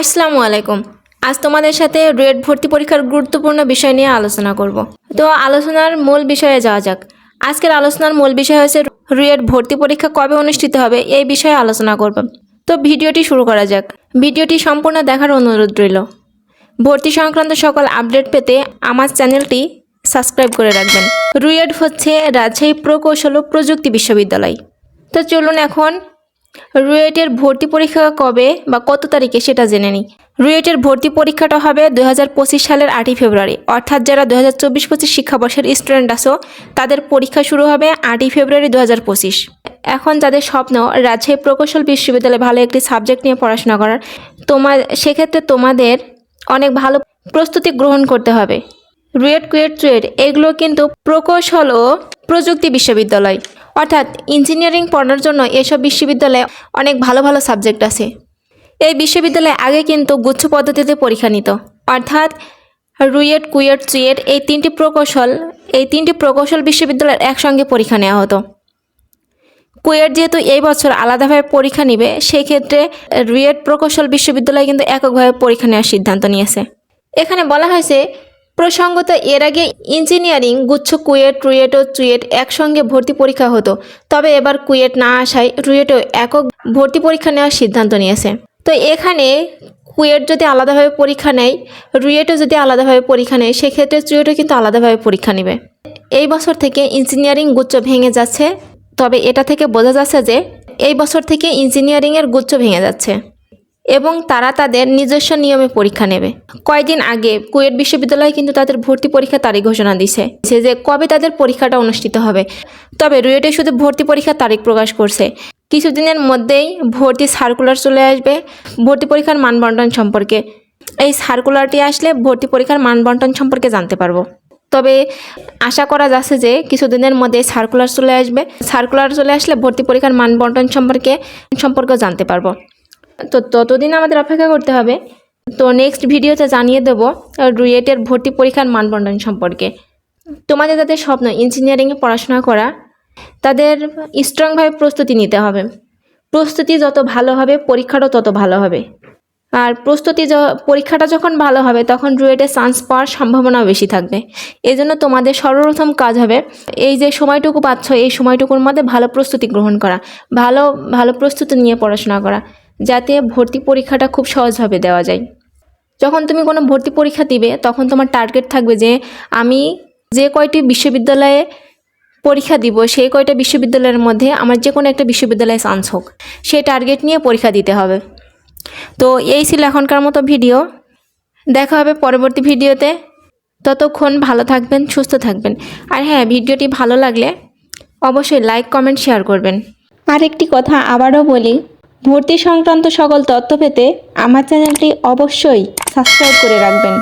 আসসালামু আলাইকুম। আজ তোমাদের সাথে রুয়েট ভর্তি পরীক্ষার গুরুত্বপূর্ণ বিষয় নিয়ে আলোচনা করব। তো আলোচনার মূল বিষয়ে যাওয়া যাক। আজকের আলোচনার মূল বিষয় হচ্ছে রুয়েট ভর্তি পরীক্ষা কবে অনুষ্ঠিত হবে এই বিষয়ে আলোচনা করব। তো ভিডিওটি শুরু করা যাক। ভিডিওটি সম্পূর্ণ দেখার অনুরোধ রইল। ভর্তি সংক্রান্ত সকল আপডেট পেতে আমার চ্যানেলটি সাবস্ক্রাইব করে রাখবেন। রুয়েট হচ্ছে রাজশাহী প্রকৌশল ও প্রযুক্তি বিশ্ববিদ্যালয়। তো চলুন এখন রুয়েটের ভর্তি পরীক্ষা কবে বা কত তারিখে সেটা জেনে নিই। রুয়েটের ভর্তি পরীক্ষাটা হবে দুই হাজার পঁচিশ সালের আটই ফেব্রুয়ারি। অর্থাৎ যারা দু হাজার চব্বিশ পঁচিশ শিক্ষাবর্ষের স্টুডেন্ট আসো তাদের পরীক্ষা শুরু হবে আটই ফেব্রুয়ারি দু এখন যাদের স্বপ্ন, রাজশাহী প্রকৌশল বিশ্ববিদ্যালয়ে ভালো একটি সাবজেক্ট নিয়ে পড়াশোনা করার তোমার সেক্ষেত্রে তোমাদের অনেক ভালো প্রস্তুতি গ্রহণ করতে হবে। রুয়েট, কুয়েট, চুয়েট, এগুলো কিন্তু প্রকৌশল ও প্রযুক্তি বিশ্ববিদ্যালয়। অর্থাৎ ইঞ্জিনিয়ারিং পড়ার জন্য এসব বিশ্ববিদ্যালয়ে অনেক ভালো ভালো সাবজেক্ট আছে। এই বিশ্ববিদ্যালয়ে আগে কিন্তু গুচ্ছ পদ্ধতিতে পরীক্ষা নিত। অর্থাৎ রুয়েট, কুয়েট, চুয়েট এই তিনটি প্রকৌশল, এই তিনটি প্রকৌশল বিশ্ববিদ্যালয়ের একসঙ্গে পরীক্ষা নেওয়া হতো। কুয়েট যেহেতু এই বছর আলাদাভাবে পরীক্ষা নিবে সেই ক্ষেত্রে রুয়েট প্রকৌশল বিশ্ববিদ্যালয় কিন্তু এককভাবে পরীক্ষা নেওয়ার সিদ্ধান্ত নিয়েছে। এখানে বলা হয়েছে প্রসঙ্গত, এর আগে ইঞ্জিনিয়ারিং, গুচ্ছ, কুয়েট, রুয়েট ও চুয়েট একসঙ্গে ভর্তি পরীক্ষা হতো। তবে এবার কুয়েট না আসায় রুয়েটও একক ভর্তি পরীক্ষা নেওয়ার সিদ্ধান্ত নিয়েছে। তো এখানে কুয়েট যদি আলাদাভাবে পরীক্ষা নেয়, রুয়েটও যদি আলাদাভাবে পরীক্ষা নেয়, সেক্ষেত্রে চুয়েটও কিন্তু আলাদাভাবে পরীক্ষা নেবে। এই বছর থেকে ইঞ্জিনিয়ারিং গুচ্ছ ভেঙে যাচ্ছে। তবে এটা থেকে বোঝা যাচ্ছে যে, এই বছর থেকে ইঞ্জিনিয়ারিংয়ের গুচ্ছ ভেঙে যাচ্ছে। এবং তারা তাদের নিজস্ব নিয়মে পরীক্ষা নেবে। কয়েকদিন আগে কুয়েট বিশ্ববিদ্যালয় কিন্তু তাদের ভর্তি পরীক্ষার তারিখ ঘোষণা দিছে যে কবে তাদের পরীক্ষাটা অনুষ্ঠিত হবে। তবে রুয়েটে শুধু ভর্তি পরীক্ষার তারিখ প্রকাশ করছে। কিছুদিনের মধ্যেই ভর্তি সার্কুলার চলে আসবে ভর্তি পরীক্ষার মানবন্টন সম্পর্কে। এই সার্কুলারটি আসলে ভর্তি পরীক্ষার মানবন্টন সম্পর্কে জানতে পারব। তবে আশা করা যাচ্ছে যে কিছুদিনের মধ্যে সার্কুলার চলে আসবে। সার্কুলার চলে আসলে ভর্তি পরীক্ষার মান বন্টন সম্পর্কে সম্পর্কেও জানতে পারব। তো ততদিন আমাদের অপেক্ষা করতে হবে। তো নেক্সট ভিডিওতে জানিয়ে দেবো রুয়েটের ভর্তি পরীক্ষার মান বন্টন সম্পর্কে। তোমাদের যাদের স্বপ্ন ইঞ্জিনিয়ারিংয়ে পড়াশোনা করা, তাদের স্ট্রংভাবে প্রস্তুতি নিতে হবে। প্রস্তুতি যত ভালো হবে পরীক্ষাটাও তত ভালো হবে। আর প্রস্তুতি পরীক্ষাটা যখন ভালো হবে, তখন রুয়েটে চান্স পাওয়ার সম্ভাবনাও বেশি থাকবে। এই জন্য তোমাদের সর্বপ্রথম কাজ হবে, এই যে সময়টুকু পাচ্ছ, এই সময়টুকুর মধ্যে ভালো প্রস্তুতি গ্রহণ করা। ভালো ভালো প্রস্তুতি নিয়ে পড়াশোনা করা। যাতে ভর্তি পরীক্ষাটা খুব সহজভাবে দেওয়া যায়। যখন তুমি কোনো ভর্তি পরীক্ষা দিবে, তখন তোমার টার্গেট থাকবে যে আমি যে কয়টি বিশ্ববিদ্যালয়ে পরীক্ষা দিব, সেই কয়টা বিশ্ববিদ্যালয়ের মধ্যে আমার যে কোনো একটা বিশ্ববিদ্যালয়ে চান্স হোক, সেই টার্গেট নিয়ে পরীক্ষা দিতে হবে। তো এই ছিল এখনকার মতো ভিডিও দেখা হবে পরবর্তী ভিডিওতে ততক্ষণ ভালো থাকবেন, সুস্থ থাকবেন। আর হ্যাঁ ভিডিওটি ভালো লাগলে অবশ্যই লাইক কমেন্ট শেয়ার করবেন। আরেকটি কথা আবারও বলি ভর্তি সংক্রান্ত সকল তথ্য পেতে আমার চ্যানেলটি অবশ্যই সাবস্ক্রাইব করে রাখবেন।